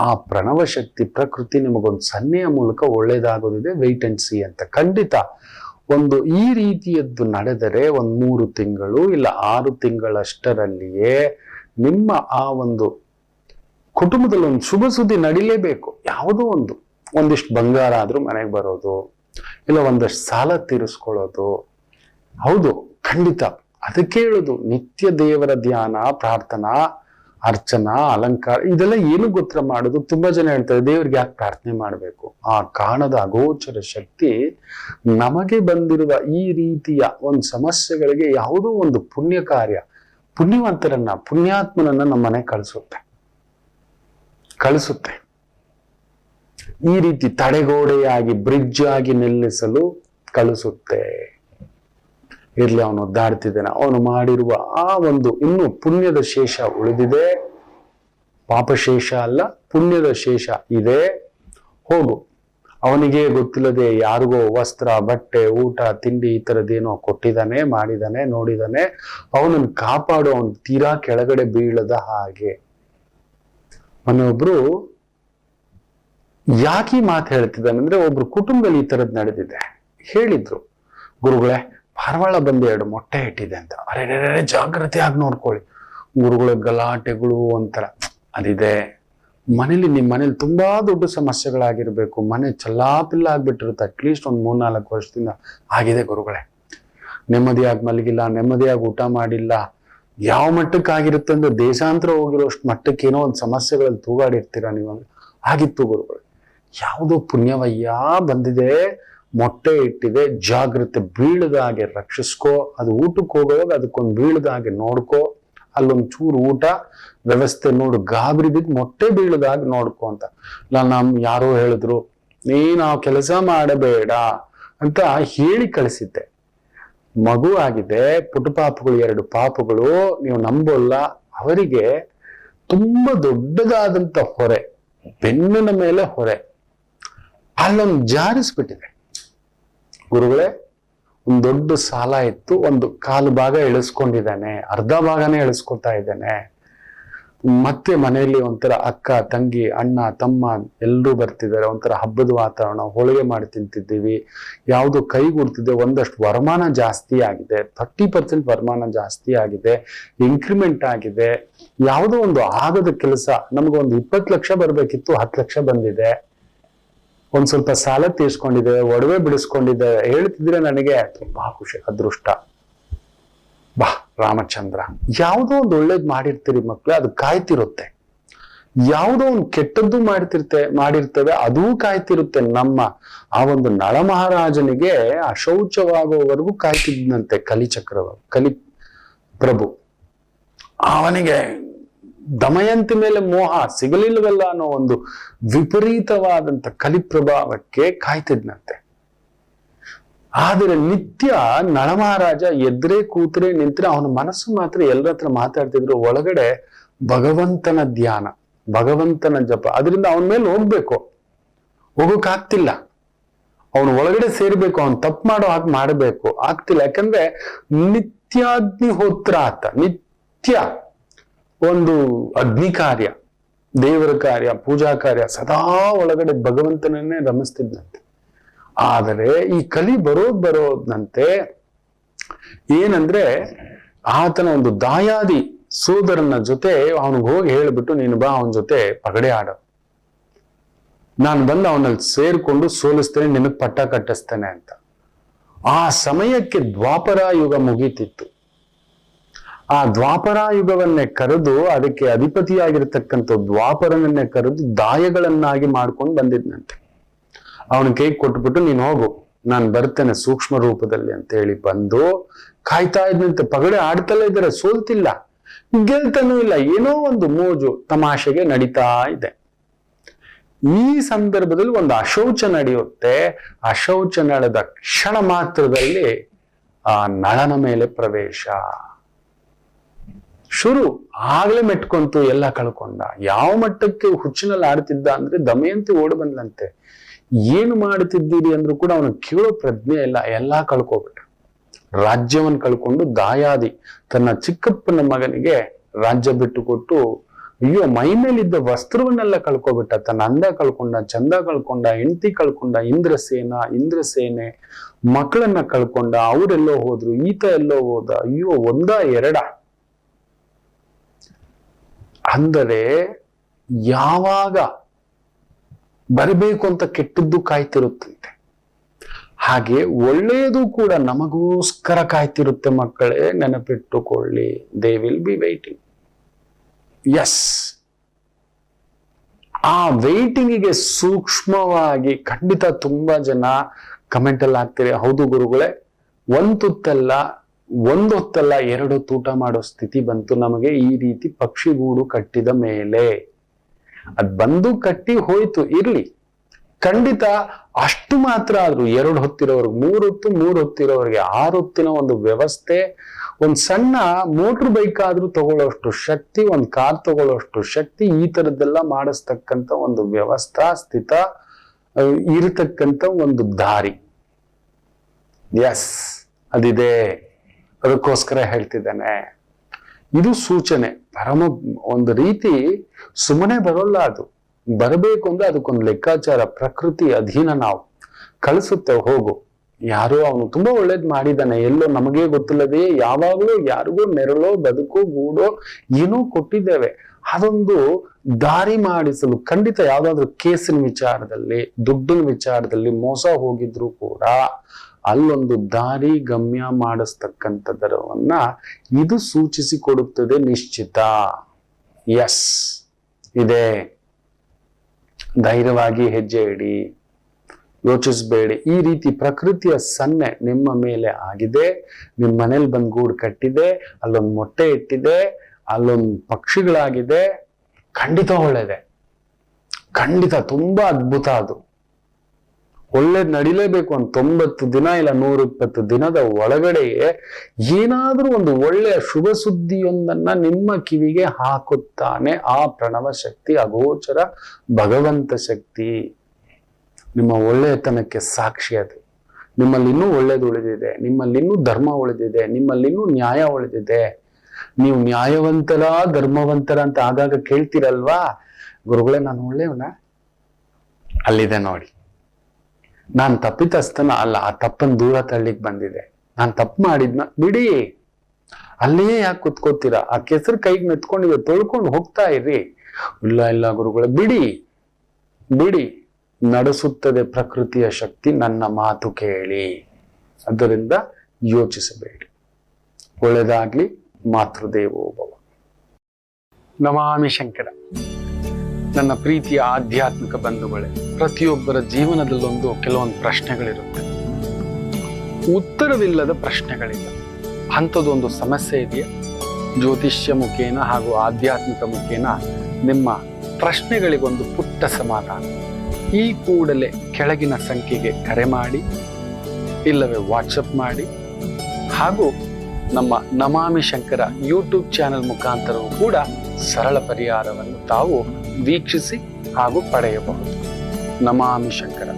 S1: ಆ ಪ್ರಣವ ಶಕ್ತಿ ಪ್ರಕೃತಿ ನಿಮಗೊಂದು ಸನ್ನೆಯ ಮೂಲಕ ಒಳ್ಳೇದಾಗೋದಿದೆ ವೆಯ್ಟ್ ಅಂಡ್ ಸಿ ಅಂತ. ಖಂಡಿತ ಒಂದು ಈ ರೀತಿಯದ್ದು ನಡೆದರೆ ಒಂದು ಮೂರು ತಿಂಗಳು ಇಲ್ಲ ಆರು ತಿಂಗಳಷ್ಟರಲ್ಲಿಯೇ ನಿಮ್ಮ ಆ ಒಂದು ಕುಟುಂಬದಲ್ಲಿ ಒಂದು ಶುಭ ಸುದ್ದಿ ನಡಿಲೇಬೇಕು. ಯಾವುದೋ ಒಂದು. ಒಂದಿಷ್ಟು ಬಂಗಾರ ಆದರೂ ಮನೆಗೆ ಬರೋದು, ಇಲ್ಲ ಒಂದಷ್ಟು ಸಾಲ ತೀರಿಸ್ಕೊಳ್ಳೋದು. ಹೌದು, ಖಂಡಿತ. ಅದಕ್ಕೆ ಹೇಳೋದು, ನಿತ್ಯ ದೇವರ ಧ್ಯಾನ, ಪ್ರಾರ್ಥನಾ, ಅರ್ಚನಾ, ಅಲಂಕಾರ, ಇದೆಲ್ಲ ಏನು ಗೊತ್ತರ ಮಾಡೋದು? ತುಂಬಾ ಜನ ಹೇಳ್ತಾರೆ, ದೇವ್ರಿಗೆ ಯಾಕೆ ಪ್ರಾರ್ಥನೆ ಮಾಡಬೇಕು? ಆ ಕಾಣದ ಅಗೋಚರ ಶಕ್ತಿ ನಮಗೆ ಬಂದಿರುವ ಈ ರೀತಿಯ ಒಂದು ಸಮಸ್ಯೆಗಳಿಗೆ ಯಾವುದೋ ಒಂದು ಪುಣ್ಯ ಕಾರ್ಯ ಪುಣ್ಯವಂತರನ್ನ, ಪುಣ್ಯಾತ್ಮನನ್ನ ನಮ್ಮ ಮನೆ ಕಳಿಸುತ್ತೆ. ಕಳಿಸುತ್ತೆ. ಈ ರೀತಿ ತಡೆಗೋಡೆಯಾಗಿ ಬ್ರಿಡ್ಜ್ ಆಗಿ ನಿಲ್ಲಿಸಲು ಕಳಿಸುತ್ತೆ. ಇರ್ಲಿ, ಅವನು ದಾಡ್ತಿದ್ದಾನೆ ಅವನು ಮಾಡಿರುವ ಆ ಒಂದು ಇನ್ನು ಪುಣ್ಯದ ಶೇಷ ಉಳಿದಿದೆ. ಪಾಪಶೇಷ ಅಲ್ಲ, ಪುಣ್ಯದ ಶೇಷ ಇದೆ. ಹೋಗು. ಅವನಿಗೆ ಗೊತ್ತಿಲ್ಲದೆ ಯಾರಿಗೋ ವಸ್ತ್ರ, ಬಟ್ಟೆ, ಊಟ, ತಿಂಡಿ ಈ ಥರದ್ದೇನೋ ಕೊಟ್ಟಿದ್ದಾನೆ ಮಾಡಿದಾನೆ ನೋಡಿದಾನೆ ಅವನನ್ನು ಕಾಪಾಡು, ಅವನು ತೀರಾ ಕೆಳಗಡೆ ಬೀಳದ ಹಾಗೆ. ಮೊನ್ನೆ ಒಬ್ರು ಯಾಕೆ ಮಾತು ಹೇಳ್ತಿದ್ದಾನೆ ಅಂದ್ರೆ ಒಬ್ರು ಕುಟುಂಬದಲ್ಲಿ ಈ ತರದ್ ನಡೆದಿದೆ. ಹೇಳಿದ್ರು, ಗುರುಗಳೇ ಪಾರವಾಳ ಬಂದು ಎರಡು ಮೊಟ್ಟೆ ಇಟ್ಟಿದೆ ಅಂತ. ಅರೆ ಜಾಗ್ರತೆಯಾಗಿ ನೋಡ್ಕೊಳ್ಳಿ. ಗುರುಗಳ, ಗಲಾಟೆಗಳು ಒಂಥರ. ಅದಿದೆ. ಮನೇಲಿ ನಿಮ್ಮ ಮನೇಲಿ ತುಂಬಾ ದೊಡ್ಡ ಸಮಸ್ಯೆಗಳಾಗಿರ್ಬೇಕು. ಮನೆ ಚಲ್ಲಾಪಿಲ್ಲ ಆಗ್ಬಿಟ್ಟಿರುತ್ತೆ. ಅಟ್ಲೀಸ್ಟ್ ಒಂದು ಮೂರ್ನಾಲ್ಕು ವರ್ಷದಿಂದ. ಆಗಿದೆ ಗುರುಗಳೇ. ನೆಮ್ಮದಿಯಾಗಿ ಮಲಗಿಲ್ಲ, ನೆಮ್ಮದಿಯಾಗಿ ಊಟ ಮಾಡಿಲ್ಲ. ಯಾವ ಮಟ್ಟಕ್ಕಾಗಿರುತ್ತೆ ಅಂದ್ರೆ ದೇಶಾಂತರ ಹೋಗಿರೋಷ್ಟು ಮಟ್ಟಕ್ಕೆ ಏನೋ ಒಂದು ಸಮಸ್ಯೆಗಳಲ್ಲಿ ತೂಗಾಡಿರ್ತೀರಾ ನೀವು ಅಂದ್ರೆ? ಆಗಿತ್ತು ಗುರುಗಳು ಯಾವುದೋ ಪುಣ್ಯವಯ್ಯ ಬಂದಿದೆ, ಮೊಟ್ಟೆ ಇಟ್ಟಿದೆ, ಜಾಗ್ರತೆ ಬೀಳದ ಹಾಗೆ ರಕ್ಷಿಸ್ಕೋ, ಅದು ಊಟಕ್ಕೆ ಹೋಗೋವಾಗ ಅದಕ್ಕೊಂದು ಬೀಳದ ಹಾಗೆ ನೋಡ್ಕೋ, ಅಲ್ಲೊಂದು ಚೂರು ಊಟ, ವ್ಯವಸ್ಥೆ ನೋಡು ಗಾಬರಿ ಬಿದ್ದು ಮೊಟ್ಟೆ ಬೀಳದ ಹಾಗೆ ನೋಡ್ಕೋ ಅಂತ. ಇಲ್ಲ, ನಮ್ ಯಾರೋ ಹೇಳಿದ್ರು ನೀ ನಾವು ಕೆಲಸ ಮಾಡಬೇಡ ಅಂತ ಹೇಳಿ ಕಳಿಸಿದ್ದೆ. ಮಗು ಆಗಿದೆ ಪುಟ ಪಾಪಗಳು ಎರಡು ಪಾಪಗಳು, ನೀವು ನಂಬೋಲ್ಲ. ಅವರಿಗೆ ತುಂಬಾ ದೊಡ್ಡದಾದಂತ ಹೊರೆ, ಬೆನ್ನಿನ ಮೇಲೆ ಹೊರೆ, ಅಲ್ಲೊಂದು ಜಾರಿಸ್ಬಿಟ್ಟಿದೆ. ಗುರುಗಳೇ, ಒಂದು ದೊಡ್ಡ ಸಾಲ ಇತ್ತು, ಒಂದು ಕಾಲು ಭಾಗ ಇಳಿಸ್ಕೊಂಡಿದ್ದಾನೆ ಅರ್ಧ ಭಾಗನೇ ಇಳಿಸ್ಕೊತಾ ಇದ್ದಾನೆ. ಮತ್ತೆ ಮನೆಯಲ್ಲಿ ಒಂಥರ ಅಕ್ಕ, ತಂಗಿ, ಅಣ್ಣ, ತಮ್ಮ ಎಲ್ಲರೂ ಬರ್ತಿದ್ದಾರೆ. ಒಂಥರ ಹಬ್ಬದ ವಾತಾವರಣ, ಹೋಳಿಗೆ ಮಾಡಿ ತಿಂತಿದ್ದೀವಿ. ಯಾವುದು ಕೈಗೂಡ್ತಿದೆ ಒಂದಷ್ಟು ವರಮಾನ ಜಾಸ್ತಿ ಆಗಿದೆ. ಥರ್ಟಿ ಪರ್ಸೆಂಟ್ ವರಮಾನ ಜಾಸ್ತಿ ಆಗಿದೆ. ಇನ್ಕ್ರಿಮೆಂಟ್ ಆಗಿದೆ. ಯಾವುದೋ ಒಂದು ಆಗದ ಕೆಲಸ. ನಮ್ಗೆ ಒಂದು ಇಪ್ಪತ್ತು ಲಕ್ಷ ಬರಬೇಕಿತ್ತು, ಹತ್ತು ಲಕ್ಷ ಬಂದಿದೆ. ಒಂದು ಸ್ವಲ್ಪ ಸಾಲ ತೀರಿಸ್ಕೊಂಡಿದೆ, ಒಡವೆ ಬಿಡಿಸ್ಕೊಂಡಿದೆ. ಹೇಳ್ತಿದ್ರೆ ನನಗೆ ತುಂಬಾ ಖುಷಿ, ಅದೃಷ್ಟ. ಬಾ ರಾಮಚಂದ್ರ, ಯಾವುದೋ ಒಂದು ಒಳ್ಳೇದು ಮಾಡಿರ್ತೀರಿ ಮಕ್ಳು, ಅದು ಕಾಯ್ತಿರುತ್ತೆ. ಯಾವುದೋ ಒಂದು ಕೆಟ್ಟದ್ದು ಮಾಡ್ತಿರ್ತೆ ಮಾಡಿರ್ತೇವೆ, ಅದೂ ಕಾಯ್ತಿರುತ್ತೆ. ನಮ್ಮ ಆ ಒಂದು ನಳಮಹಾರಾಜನಿಗೆ ಅಶೌಚವಾಗುವವರೆಗೂ ಕಾಯ್ತಿದ್ನಂತೆ ಕಲಿಚಕ್ರವ, ಕಲಿ ಪ್ರಭು. ಅವನಿಗೆ ದಮಯಂತಿ ಮೇಲೆ ಮೋಹ ಸಿಗಲಿಲ್ವಲ್ಲ ಅನ್ನೋ ಒಂದು ವಿಪರೀತವಾದಂತ ಕಲಿಪ್ರಭಾವಕ್ಕೆ ಕಾಯ್ತಿದ್ನಂತೆ. ಆದರೆ ನಿತ್ಯ ನಳಮಹಾರಾಜ ಎದ್ರೆ ಕೂತ್ರೆ ನಿಂತ್ರೆ ಅವನ ಮನಸ್ಸು ಮಾತ್ರ ಎಲ್ಲರ ಹತ್ರ ಮಾತಾಡ್ತಿದ್ರು ಒಳಗಡೆ ಭಗವಂತನ ಧ್ಯಾನ, ಭಗವಂತನ ಜಪ. ಅದರಿಂದ ಅವನ ಮೇಲೆ ಹೋಗ್ಬೇಕು. ಹೋಗೋಕ್ಕಾಗ್ತಿಲ್ಲ ಅವನು ಒಳಗಡೆ ಸೇರ್ಬೇಕು, ಅವನು ತಪ್ಪು ಮಾಡೋ ಹಾಗೆ ಮಾಡಬೇಕು. ಆಗ್ತಿಲ್ಲ. ಯಾಕಂದ್ರೆ ನಿತ್ಯಾಗ್ನಿಹೋತ್ರ ಆತ ನಿತ್ಯ ಒಂದು ಅಗ್ನಿ ಕಾರ್ಯ, ದೇವರ ಕಾರ್ಯ, ಪೂಜಾ ಕಾರ್ಯ ಸದಾ ಒಳಗಡೆ ಭಗವಂತನನ್ನೇ ರಮಿಸ್ತಿದ್ನಂತೆ. ಆದರೆ ಈ ಕಲಿ ಬರೋದ್ ಬರೋದ್ನಂತೆ ಏನಂದ್ರೆ ಆತನ ಒಂದು ದಾಯಾದಿ ಸೋದರನ ಜೊತೆ ಅವನಿಗೆ ಹೋಗಿ ಹೇಳ್ಬಿಟ್ಟು, ನೀನು ಬಾ, ಅವನ ಜೊತೆ ಪಗಡೆ ಆಡ. ನಾನು ಬಂದು ಅವನಲ್ಲಿ ಸೇರ್ಕೊಂಡು ಸೋಲಿಸ್ತೇನೆ, ನಿನಗೆ ಪಟ್ಟ ಕಟ್ಟಿಸ್ತೇನೆ ಅಂತ. ಆ ಸಮಯಕ್ಕೆ ದ್ವಾಪರ ಯುಗ ಮುಗೀತಿತ್ತು. ಆ ದ್ವಾಪರ ಯುಗವನ್ನೇ ಕರೆದು ಅದಕ್ಕೆ ಅಧಿಪತಿಯಾಗಿರ್ತಕ್ಕಂಥ ದ್ವಾಪರನನ್ನೇ ಕರೆದು ದಾಯಗಳನ್ನಾಗಿ ಮಾಡ್ಕೊಂಡು ಬಂದಿದ್ನಂತೆ. ಅವನ ಕೈ ಕೊಟ್ಬಿಟ್ಟು ನೀನು ಹೋಗು. ನಾನು ಬರ್ತೇನೆ ಸೂಕ್ಷ್ಮ ರೂಪದಲ್ಲಿ ಅಂತ ಹೇಳಿ ಬಂದು ಕಾಯ್ತಾ ಇದ್ದಂತೆ ಪಗಡೆ ಆಡ್ತಲೇ ಇದ್ದಾರೆ, ಸೋಲ್ತಿಲ್ಲ. ಗೆಲ್ತಾನೂ ಇಲ್ಲ, ಏನೋ ಒಂದು ಮೋಜು, ತಮಾಷೆಗೆ ನಡೀತಾ ಇದೆ. ಈ ಸಂದರ್ಭದಲ್ಲಿ ಒಂದು ಅಶೌಚ ನಡೆಯುತ್ತೆ. ಅಶೌಚ ನಡೆದ ಕ್ಷಣ ಮಾತ್ರದಲ್ಲಿ ಆ ನಳನ ಮೇಲೆ ಪ್ರವೇಶ. ಶುರು ಆಗ್ಲೇ ಮೆಟ್ಕೊಂತು ಎಲ್ಲ ಕಳ್ಕೊಂಡ. ಯಾವ ಮಟ್ಟಕ್ಕೆ ಹುಚ್ಚಿನಲ್ಲಿ ಆಡ್ತಿದ್ದ ಅಂದ್ರೆ ದಮಯಂತಿ ಓಡಿ ಬಂದ್ಲಂತೆ. ಏನು ಮಾಡುತ್ತಿದ್ದೀರಿ ಅಂದ್ರೂ ಕೂಡ ಅವನು ಕೇಳೋ ಪ್ರಜ್ಞೆ ಇಲ್ಲ, ಎಲ್ಲಾ ಕಳ್ಕೊಬಿಟ್ಟ ರಾಜ್ಯವನ್ನು ಕಳ್ಕೊಂಡು ದಾಯಾದಿ ತನ್ನ ಚಿಕ್ಕಪ್ಪನ ಮಗನಿಗೆ ರಾಜ್ಯ ಬಿಟ್ಟು ಕೊಟ್ಟು, ಅಯ್ಯೋ ಮೈ ಮೇಲಿದ್ದ ವಸ್ತ್ರವನ್ನೆಲ್ಲ ಕಳ್ಕೊಬಿಟ್ಟ, ತನ್ನ ಅಂದ ಕಳ್ಕೊಂಡ, ಚಂದ ಕಳ್ಕೊಂಡ, ಹೆಂಡತಿ ಕಳ್ಕೊಂಡ, ಇಂದ್ರಸೇನ, ಇಂದ್ರಸೇನೆ, ಮಕ್ಕಳನ್ನ ಕಳ್ಕೊಂಡ, ಅವರೆಲ್ಲೋ ಹೋದ್ರು, ಈತ ಎಲ್ಲೋ ಹೋದ, ಅಯ್ಯೋ, ಒಂದ ಎರಡ. ಅಂದರೆ ಯಾವಾಗ ಬರಬೇಕು ಅಂತ ಕೆಟ್ಟದ್ದು ಕಾಯ್ತಿರುತ್ತಂತೆ. ಹಾಗೆ ಒಳ್ಳೆಯದು ಕೂಡ ನಮಗೋಸ್ಕರ ಕಾಯ್ತಿರುತ್ತೆ ಮಕ್ಕಳೇ, ನೆನಪಿಟ್ಟುಕೊಳ್ಳಿ. They will be waiting S ಆ ಗೆ ಸೂಕ್ಷ್ಮವಾಗಿ ಖಂಡಿತ ತುಂಬಾ ಜನ ಕಮೆಂಟ್ ಅಲ್ಲಿ ಹಾಕ್ತೀರಿ. ಹೌದು ಗುರುಗಳೇ, ಒಂದ್ ತುತ್ತಲ್ಲ ಒಂದೊತ್ತಲ್ಲ ಎರಡು ತೂಟ ಮಾಡೋ ಸ್ಥಿತಿ ಬಂತು. ನಮಗೆ ಈ ರೀತಿ ಪಕ್ಷಿಗೂಡು ಕಟ್ಟಿದ ಮೇಲೆ ಅದ್ ಬಂದು ಕಟ್ಟಿ ಹೋಯ್ತು, ಇರ್ಲಿ. ಖಂಡಿತ ಅಷ್ಟು ಮಾತ್ರ ಆದ್ರೂ ಎರಡು ಹೊತ್ತಿರೋರ್ಗೆ ಮೂರು ಹೊತ್ತು, ಮೂರು ಹೊತ್ತಿರೋರಿಗೆ ಆರು ಹೊತ್ತಿನ ಒಂದು ವ್ಯವಸ್ಥೆ, ಒಂದು ಸಣ್ಣ ಮೋಟ್ರ್ ಬೈಕ್ ಆದ್ರೂ ತಗೊಳ್ಳೋಷ್ಟು ಶಕ್ತಿ, ಒಂದು ಕಾರ್ ತಗೊಳ್ಳೋಷ್ಟು ಶಕ್ತಿ, ಈ ತರದ್ದೆಲ್ಲ ಮಾಡಿಸ್ತಕ್ಕಂತ ಒಂದು ವ್ಯವಸ್ಥಾ ಸ್ಥಿತ ಇರತಕ್ಕಂಥ ಒಂದು ದಾರಿ. ಎಸ್ ಅದಿದೆ. ಅದಕ್ಕೋಸ್ಕರ ಹೇಳ್ತಿದ್ದಾನೆ. ಇದು ಸೂಚನೆ. ಪರಮ ಒಂದು ರೀತಿ ಸುಮ್ಮನೆ ಬರೋಲ್ಲ ಅದು. ಬರಬೇಕು ಅಂದ್ರೆ ಅದಕ್ಕೊಂದು ಲೆಕ್ಕಾಚಾರ, ಪ್ರಕೃತಿ ಅಧೀನ ನಾವು. ಕಳಿಸುತ್ತೆ, ಹೋಗು. ಯಾರೋ ಅವನು ತುಂಬಾ ಒಳ್ಳೇದ್ ಮಾಡಿದ್ದಾನೆ. ಎಲ್ಲೋ ನಮಗೆ ಗೊತ್ತಿಲ್ಲದೆ ಯಾವಾಗಲೂ ಯಾರಿಗೋ ನೆರಳೋ, ಬದುಕೋ, ಗೂಡೋ, ಏನೋ ಕೊಟ್ಟಿದ್ದೇವೆ. ಅದೊಂದು ದಾರಿ ಮಾಡಿಸಲು, ಖಂಡಿತ ಯಾವ್ದಾದ್ರು ಕೇಸಿನ ವಿಚಾರದಲ್ಲಿ, ದುಡ್ಡಿನ ವಿಚಾರದಲ್ಲಿ ಮೋಸ ಹೋಗಿದ್ರು ಕೂಡ ಅಲ್ಲೊಂದು ದಾರಿ ಗಮ್ಯ ಮಾಡಿಸ್ತಕ್ಕಂಥದರವನ್ನ ಇದು ಸೂಚಿಸಿ ಕೊಡುತ್ತದೆ ನಿಶ್ಚಿತ. ಎಸ್ ಇದೆ. ಧೈರ್ಯವಾಗಿ ಹೆಜ್ಜೆ ಇಡಿ. ಯೋಚಿಸಬೇಡಿ. ಈ ರೀತಿ ಪ್ರಕೃತಿಯ ಸನ್ನೆ ನಿಮ್ಮ ಮೇಲೆ ಆಗಿದೆ. ನಿಮ್ಮ ಮನೇಲಿ ಬಂದು ಗೂಡು ಕಟ್ಟಿದೆ. ಅಲ್ಲೊಂದು ಮೊಟ್ಟೆ ಇಟ್ಟಿದೆ. ಅಲ್ಲೊಂದು ಪಕ್ಷಿಗಳಾಗಿದೆ. ಖಂಡಿತ ಒಳ್ಳೆಯದೆ ಖಂಡಿತ ತುಂಬಾ ಅದ್ಭುತ ಅದು. ಒಳ್ಳೇದ್ ನಡಿಲೇಬೇಕು ಒಂದು ತೊಂಬತ್ತು ದಿನ ಇಲ್ಲ ನೂರ ಇಪ್ಪತ್ತು ದಿನದ ಒಳಗಡೆ ಏನಾದ್ರೂ ಒಂದು ಒಳ್ಳೆಯ ಶುಭ ಸುದ್ದಿಯೊಂದನ್ನ ನಿಮ್ಮ ಕಿವಿಗೆ ಹಾಕುತ್ತಾನೆ ಆ ಪ್ರಣವ ಶಕ್ತಿ ಅಗೋಚರ ಭಗವಂತ ಶಕ್ತಿ. ನಿಮ್ಮ ಒಳ್ಳೆಯತನಕ್ಕೆ ಸಾಕ್ಷಿ ಅದು. ನಿಮ್ಮಲ್ಲಿ ಇನ್ನೂ ಒಳ್ಳೇದು ಉಳಿದಿದೆ, ನಿಮ್ಮಲ್ಲಿ ಇನ್ನೂ ಧರ್ಮ ಉಳಿದಿದೆ, ನಿಮ್ಮಲ್ಲಿ ಇನ್ನೂ ನ್ಯಾಯ ಉಳಿದಿದೆ. ನೀವು ನ್ಯಾಯವಂತರ, ಧರ್ಮವಂತರ ಅಂತ ಆಗಾಗ ಕೇಳ್ತೀರಲ್ವಾ? ಗುರುಗಳೇ, ನಾನು ಒಳ್ಳೆಯವನ? ಅಲ್ಲಿದೆ ನೋಡಿ. ನಾನ್ ತಪ್ಪಿತಸ್ಥನ ಅಲ್ಲ, ಆ ತಪ್ಪನ್ನು ದೂರ ತಳ್ಳಿಕ್ ಬಂದಿದೆ. ನಾನು ತಪ್ಪು ಮಾಡಿದ್ನ, ಬಿಡಿ. ಅಲ್ಲೇ ಯಾಕೆ ಕುತ್ಕೋತೀರಾ? ಆ ಕೆಸರು ಕೈಗೆ ಮೆತ್ಕೊಂಡಿದೆ ತೊಳ್ಕೊಂಡು ಹೋಗ್ತಾ ಇರಿ ಇಲ್ಲ ಇಲ್ಲ ಗುರುಗಳು, ಬಿಡಿ. ಬಿಡಿ. ನಡೆಸುತ್ತದೆ ಪ್ರಕೃತಿಯ ಶಕ್ತಿ, ನನ್ನ ಮಾತು ಕೇಳಿ. ಅದರಿಂದ ಯೋಚಿಸಬೇಡಿ. ಒಳ್ಳೆಯದಾಗ್ಲಿ ಮಾತೃದೇವೋಭವ ನಮಾಮಿ ಶಂಕರ. ನನ್ನ ಪ್ರೀತಿಯ ಆಧ್ಯಾತ್ಮಿಕ ಬಂಧುಗಳೇ, ಪ್ರತಿಯೊಬ್ಬರ ಜೀವನದಲ್ಲೊಂದು ಕೆಲವೊಂದು ಪ್ರಶ್ನೆಗಳಿರುತ್ತೆ. ಉತ್ತರವಿಲ್ಲದ ಪ್ರಶ್ನೆಗಳಿಲ್ಲ. ಅಂಥದ್ದೊಂದು ಸಮಸ್ಯೆ ಇದೆಯಾ? ಜ್ಯೋತಿಷ್ಯ ಮುಖೇನ ಹಾಗೂ ಆಧ್ಯಾತ್ಮಿಕ ಮುಖೇನ ನಿಮ್ಮ ಪ್ರಶ್ನೆಗಳಿಗೊಂದು ಪುಟ್ಟ ಸಮಾಧಾನ. ಈ ಕೂಡಲೇ ಕೆಳಗಿನ ಸಂಖ್ಯೆಗೆ ಕರೆ ಮಾಡಿ, ಇಲ್ಲವೇ ವಾಟ್ಸಪ್ ಮಾಡಿ, ಹಾಗೂ ನಮ್ಮ ನಮಾಮಿ ಶಂಕರ ಯೂಟ್ಯೂಬ್ ಚಾನೆಲ್ ಮುಖಾಂತರವೂ ಕೂಡ ಸರಳ ಪರಿಹಾರವನ್ನು ತಾವು ವೀಕ್ಷಿಸಿ ಹಾಗೂ ಪಡೆಯಬಹುದು. ನಮಾಮಿ ಶಂಕರ.